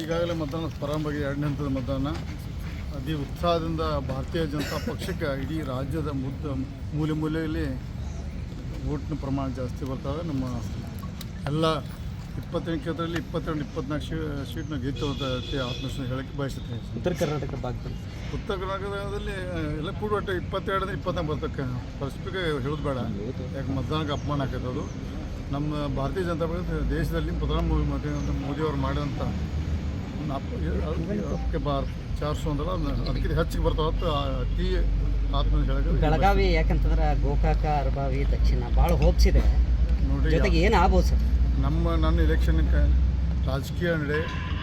ಈಗಾಗಲೇ ಮತದಾನ ಪ್ರಾರಂಭವಾಗಿ ಎರಡನೇ ಹಂತದ ಮತದಾನ. ಅತಿ ಉತ್ಸಾಹದಿಂದ ಭಾರತೀಯ ಜನತಾ ಪಕ್ಷಕ್ಕೆ ಇಡೀ ರಾಜ್ಯದ ಮುದ್ದ ಮೂಲೆ ಮೂಲೆಯಲ್ಲಿ ಓಟ್ನ ಪ್ರಮಾಣ ಜಾಸ್ತಿ ಬರ್ತದೆ ನಮ್ಮ ಎಲ್ಲ ಇಪ್ಪತ್ತೆಂಟು ಕ್ಷೇತ್ರದಲ್ಲಿ ಇಪ್ಪತ್ತೆರಡು ಇಪ್ಪತ್ನಾಲ್ಕು ಶೀ ಸೀಟ್ನ ಗೆದ್ದು ಆತ್ಮವಿಶ್ವಾಸ ಹೇಳಕ್ಕೆ ಬಯಸುತ್ತೇನೆ. ಉತ್ತರ ಕರ್ನಾಟಕ ಭಾಗದಲ್ಲಿ? ಉತ್ತರ ಕರ್ನಾಟಕದಲ್ಲಿ ಎಲ್ಲ ಕೂಡ ಒಟ್ಟು ಇಪ್ಪತ್ತೆರಡರಿಂದ ಇಪ್ಪತ್ನಾಲ್ಕು ಬರ್ತಕ್ಕ ಪರಿಸ್ಥಿತಿಗೆ ಹೇಳೋದು ಬೇಡ. ಯಾಕೆ ಮತದಾನಕ್ಕೆ ಅಪಮಾನ ಆಕೈತೆ ಅದು ನಮ್ಮ ಭಾರತೀಯ ಜನತಾ ಪಕ್ಷ ದೇಶದಲ್ಲಿ ಪ್ರಧಾನಿ ಮೋದಿ ಮೋದಿಯವರು ಮಾಡಿದಂಥ ಅಪ್ಪ ಬಾರ್ ಚಾರ್ ಸೋ ಅಂದ್ರೆ ಅದಕ್ಕಿಂತ ಹೆಚ್ಚಿಗೆ ಬರ್ತಾವ ಟೀ ಅತಿ ಆತ್ಮ ಹೇಳಕ್ಕೆ ಬೆಳಗಾವಿ ಯಾಕಂತಂದ್ರೆ ಗೋಕಾಕ ಅರಬಾವಿ ದಕ್ಷಿಣ ಭಾಳ ಹೋಪ್ಸ್ ಇದೆ ನೋಡಿ ಜೊತೆಗೆ ಏನು ಆಗ್ಬೋದು ಸರ್? ನಮ್ಮ ನನ್ನ ಎಲೆಕ್ಷನ್ ರಾಜಕೀಯ ನಡೆ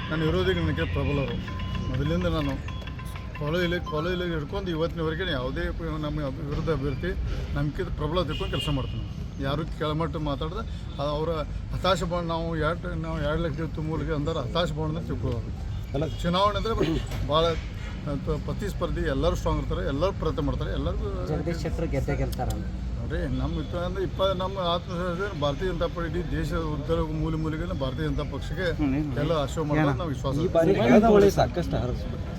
ನನ್ನ ವಿರೋಧಿಗಳಿಗೆ ಪ್ರಬಲರು. ಮೊದಲಿಂದ ನಾನು ಕಾಲೇಜಲ್ಲಿ ಕಾಲೇಜಲ್ಲಿ ಹಿಡ್ಕೊಂಡು ಇವತ್ತಿನವರೆಗೆ ಯಾವುದೇ ನಮ್ಮ ವಿರುದ್ಧ ಅಭ್ಯರ್ಥಿ ನಂಬಿಕೆ ಪ್ರಬಲ ತಿಳ್ಕೊಂಡು ಕೆಲಸ ಮಾಡ್ತೀನಿ ಯಾರು ಕೆಳಮಟ್ಟ ಮಾತಾಡಿದ್ರೆ ಅವರ ಹತಾಶ ಬಾಂಡ್ ನಾವು ಎರಡು ನಾವು ಎರಡು ಲಕ್ಷ ತುಂಬಲಿಕ್ಕೆ ಅಂದ್ರೆ ಹತಾಶ ಅಂತ ತಿಳ್ಕೊಳ್ಳೋದು ಅಲ್ಲ. ಚುನಾವಣೆ ಅಂದರೆ ಭಾಳ ಪ್ರತಿಸ್ಪರ್ಧಿ ಎಲ್ಲರೂ ಸ್ಟ್ರಾಂಗ್ ಇರ್ತಾರೆ ಎಲ್ಲರೂ ಪ್ರಯತ್ನ ಮಾಡ್ತಾರೆ ಎಲ್ಲರಿಗೂ ನೋಡ್ರಿ ನಮ್ಮ ಇತ್ತು ಅಂದ್ರೆ ಇಪ್ಪ ನಮ್ಮ ಆತ್ಮವಿಶ್ವಾಸ ಭಾರತೀಯ ಜನತಾ ಪಾರ್ಟಿ ಇಡೀ ದೇಶದ ಉತ್ತರ ಮೂಲೆ ಮೂಲೆಗೆ ಭಾರತೀಯ ಜನತಾ ಪಕ್ಷಕ್ಕೆ ಎಲ್ಲ ಆಶ್ರಯ ಮಾಡೋದು ನಾವು ವಿಶ್ವಾಸ. ಸಾಕಷ್ಟು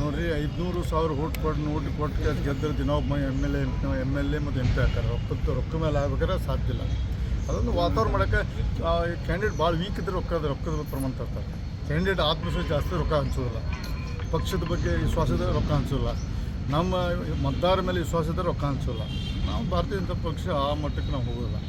ನೋಡ್ರಿ, ಐದುನೂರು ಸಾವಿರ ಓಟ್ ಕೊಟ್ಟು ನೋಡಿ ಕೊಟ್ಟು ಗೆದ್ದರೆ ದಿನ ಒಬ್ಬ M L A, M L A ಮತ್ತು ಎಂ ಪಿ ಹಾಕಾರೆ ರೊಕ್ಕದ ರೊಕ್ಕ ಮೇಲೆ ಆಗ್ಬೇಕಾದ್ರೆ ಸಾಧ್ಯ ಇಲ್ಲ. ಅದೊಂದು ವಾತಾವರಣ ಮಾಡೋಕ್ಕೆ ಕ್ಯಾಂಡಿಡೇಟ್ ಭಾಳ ವೀಕ್ ಇದ್ರೆ ಅದು ರೊಕ್ಕದ ಪ್ರಮಾಣ ತರ್ತಾರೆ. ಕ್ಯಾಂಡಿಡೇಟ್ ಆತ್ಮವಿಶ್ವಾಸ ಜಾಸ್ತಿ ರೊಕ್ಕ ಹಂಚೋದಿಲ್ಲ. ಪಕ್ಷದ ಬಗ್ಗೆ ವಿಶ್ವಾಸ ಇದ್ದರೆ ರೊಕ್ಕ ಹಂಚೋಲ್ಲ ನಮ್ಮ ಮತದಾರ ಮೇಲೆ ವಿಶ್ವಾಸ ಇದ್ದರೆ ರೊಕ್ಕ ಹಂಚೋಲ್ಲ ನಾವು ಭಾರತೀಯ ಜನತಾ ಪಕ್ಷ ಆ ಮಟ್ಟಕ್ಕೆ ನಾವು ಹೋಗೋಲ್ಲ